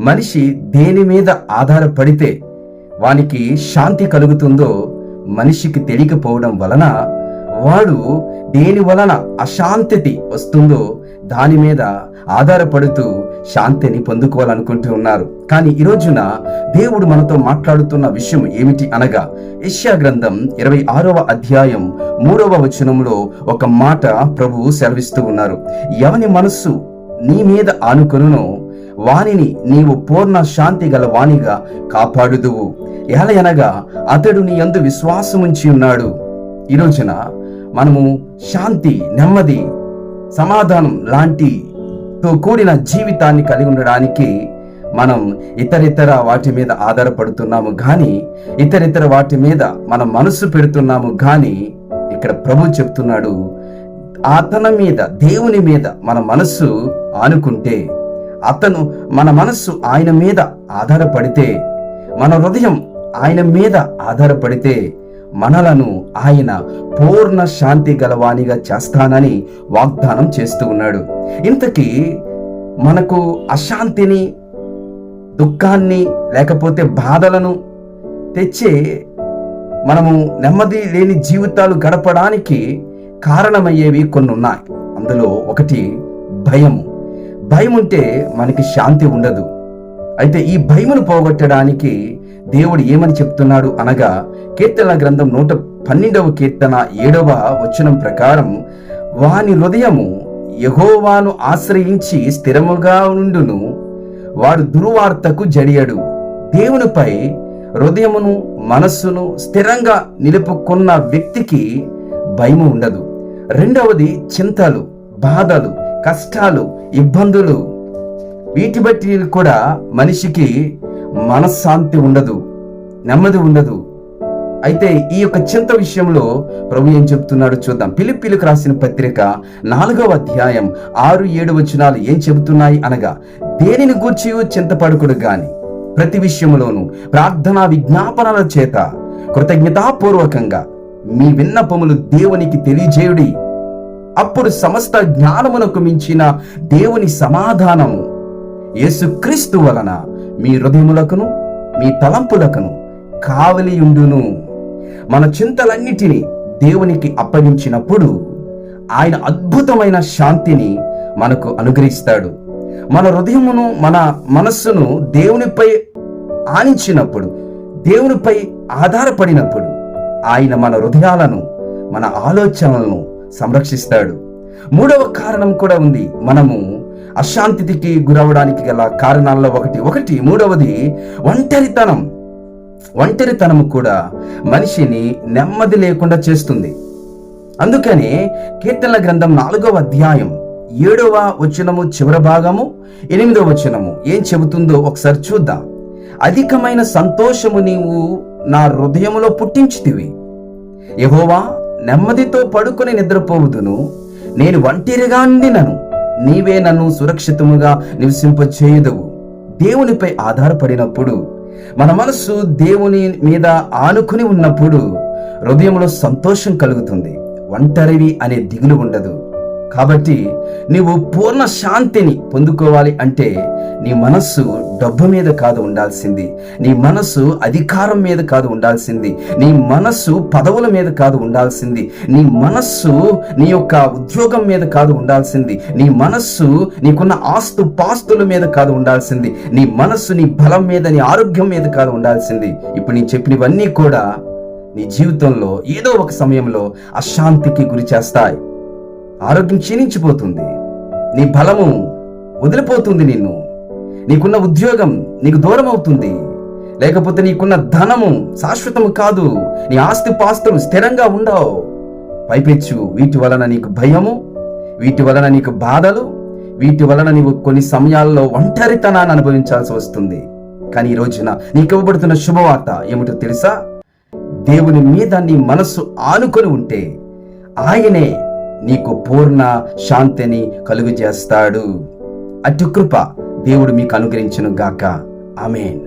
మనిషి దేని మీద ఆధారపడితే వానికి శాంతి కలుగుతుందో మనిషికి తెలియకపోవడం వలన వాడు దేని వలన అశాంతి వస్తుందో దాని మీద ఆధారపడుతూ శాంతిని పొందుకోవాలనుకుంటూ ఉన్నారు. కానీ ఈ రోజున దేవుడు మనతో మాట్లాడుతున్న విషయం ఏమిటి అనగా ఇష్యా గ్రంథం ఇరవై ఆరవ అధ్యాయం మూడవ వచనంలో ఒక మాట ప్రభువు సెలవిస్తూ ఉన్నారు. ఎవని మనస్సు నీ మీద ఆనుకొనునో వానిని నీవు పూర్ణ శాంతి గల వాణిగా కాపాడుదువు. ఎలయనగా అతడు నీ యందు విశ్వాసముంచి ఉన్నాడు. ఈ రోజున మనము శాంతి నెమ్మది సమాధానం లాంటితో కూడిన జీవితాన్ని కలిగి ఉండడానికి మనం ఇతరితర వాటి మీద ఆధారపడుతున్నాము కానీ ఇతరితర వాటి మీద మన మనసు పెడుతున్నాము కానీ ఇక్కడ ప్రభు చెప్తున్నాడు అతని మీద దేవుని మీద మన మనస్సు ఆనుకుంటే అతను మన మనస్సు ఆయన మీద ఆధారపడితే మన హృదయం ఆయన మీద ఆధారపడితే మనలను ఆయన పూర్ణ శాంతి గలవాణిగా చేస్తానని వాగ్దానం చేస్తూ ఉన్నాడు. ఇంతకీ మనకు అశాంతిని దుఃఖాన్ని లేకపోతే బాధలను తెచ్చే మనము నెమ్మది లేని జీవితాలు గడపడానికి కారణమయ్యేవి కొన్ని ఉన్నాయి అందులో ఒకటి భయము. భయం ఉంటే మనకి శాంతి ఉండదు. అయితే ఈ భయమును పోగొట్టడానికి దేవుడు ఏమని చెప్తున్నాడు అనగా కీర్తన గ్రంథం నూట పన్నెండవ కీర్తన ఏడవ వచనం ప్రకారం వాని హృదయము యహోవాను ఆశ్రయించి స్థిరముగా ఉండును. వాడు దుర్వార్తకు జడియడు. దేవునిపై హృదయమును మనస్సును స్థిరంగా నిలుపుకున్న వ్యక్తికి భయము ఉండదు. రెండవది చింతలు. బాధలు కష్టాలు ఇబ్బందులు. వీటి బట్టి కూడా మనిషికి మనశ్శాంతి ఉండదు నెమ్మది ఉండదు. అయితే ఈ యొక్క చింత విషయంలో ప్రభు ఏం చెప్తున్నాడు చూద్దాం. పిలిపిలకు రాసిన పత్రిక నాలుగవ అధ్యాయం ఆరు ఏడు వచనాలు ఏం చెబుతున్నాయి అనగా దేనిని గూర్చి చింతపడుకుడు గాని? ప్రతి విషయంలోనూ ప్రార్థనా విజ్ఞాపనల చేత కృతజ్ఞతాపూర్వకంగా మీ విన్నపములు దేవునికి తెలియజేయుడి. అప్పుడు సమస్త జ్ఞానమునకు మించిన దేవుని సమాధానము యేసుక్రీస్తు వలన మీ హృదయములకును మీ తలంపులకును కావలియుండును. మన చింతలన్నిటినీ దేవునికి అప్పగించినప్పుడు ఆయన అద్భుతమైన శాంతిని మనకు అనుగ్రహిస్తాడు. మన హృదయమును మన మనస్సును దేవునిపై ఆనించినప్పుడు దేవునిపై ఆధారపడినప్పుడు ఆయన మన హృదయాలను మన ఆలోచనలను సంరక్షిస్తాడు. మూడవ కారణం కూడా ఉంది. మనము అశాంతికి గురవడానికి గల కారణాల్లో ఒకటి. ఒకటి మూడవది ఒంటరితనం. ఒంటరితనము కూడా మనిషిని నెమ్మది లేకుండా చేస్తుంది. అందుకనే కీర్తనల గ్రంథం నాలుగవ అధ్యాయం ఏడవ వచనము చివరి భాగము ఎనిమిదవ వచనము ఏం చెబుతుందో ఒకసారి చూద్దాం. అధికమైన సంతోషము నీవు నా హృదయములో పుట్టించితివి. యహోవా నెమ్మదితో పడుకొని నిద్రపోవుదును. నేను ఒంటరిగా అందినను నీవే నన్ను సురక్షితముగా నివసింపచేయుదవు. దేవునిపై ఆధారపడినప్పుడు మన మనస్సు దేవుని మీద ఆనుకుని ఉన్నప్పుడు హృదయంలో సంతోషం కలుగుతుంది. ఒంటరివి అనే దిగులు ఉండదు. కాబట్టి నీవు పూర్ణ శాంతిని పొందుకోవాలి అంటే నీ మనస్సు డబ్బు మీద కాదు ఉండాల్సింది. నీ మనస్సు అధికారం మీద కాదు ఉండాల్సింది. నీ మనస్సు పదవుల మీద కాదు ఉండాల్సింది. నీ మనస్సు నీ యొక్క ఉద్యోగం మీద కాదు ఉండాల్సింది. నీ మనస్సు నీకున్న ఆస్తు పాస్తుల మీద కాదు ఉండాల్సింది. నీ మనస్సు నీ బలం మీద నీ ఆరోగ్యం మీద కాదు ఉండాల్సింది. ఇప్పుడు నేను చెప్పినవన్నీ కూడా నీ జీవితంలో ఏదో ఒక సమయంలో అశాంతికి గురి చేస్తాయి. ఆరోగ్యం క్షీణించిపోతుంది. నీ బలము వదిలిపోతుంది నిన్ను. నీకున్న ఉద్యోగం నీకు దూరం అవుతుంది లేకపోతే నీకున్న ధనము శాశ్వతము కాదు. నీ ఆస్తి పాస్తులు స్థిరంగా ఉండవు. పైపెచ్చు వీటి వలన నీకు భయము వీటి వలన నీకు బాధలు వీటి వలన నీవు కొన్ని సమయాల్లో ఒంటరితనాన్ని అనుభవించాల్సి వస్తుంది. కానీ ఈ రోజున నీకు ఇవ్వబడుతున్న శుభవార్త ఏమిటో తెలుసా? దేవుని మీద నీ మనస్సు ఆనుకొని ఉంటే ఆయనే నీకు పూర్ణ శాంతిని కలుగు చేస్తాడు అటు కృప దేవుడు మీకు అనుగ్రహించును గాక ఆమెన్.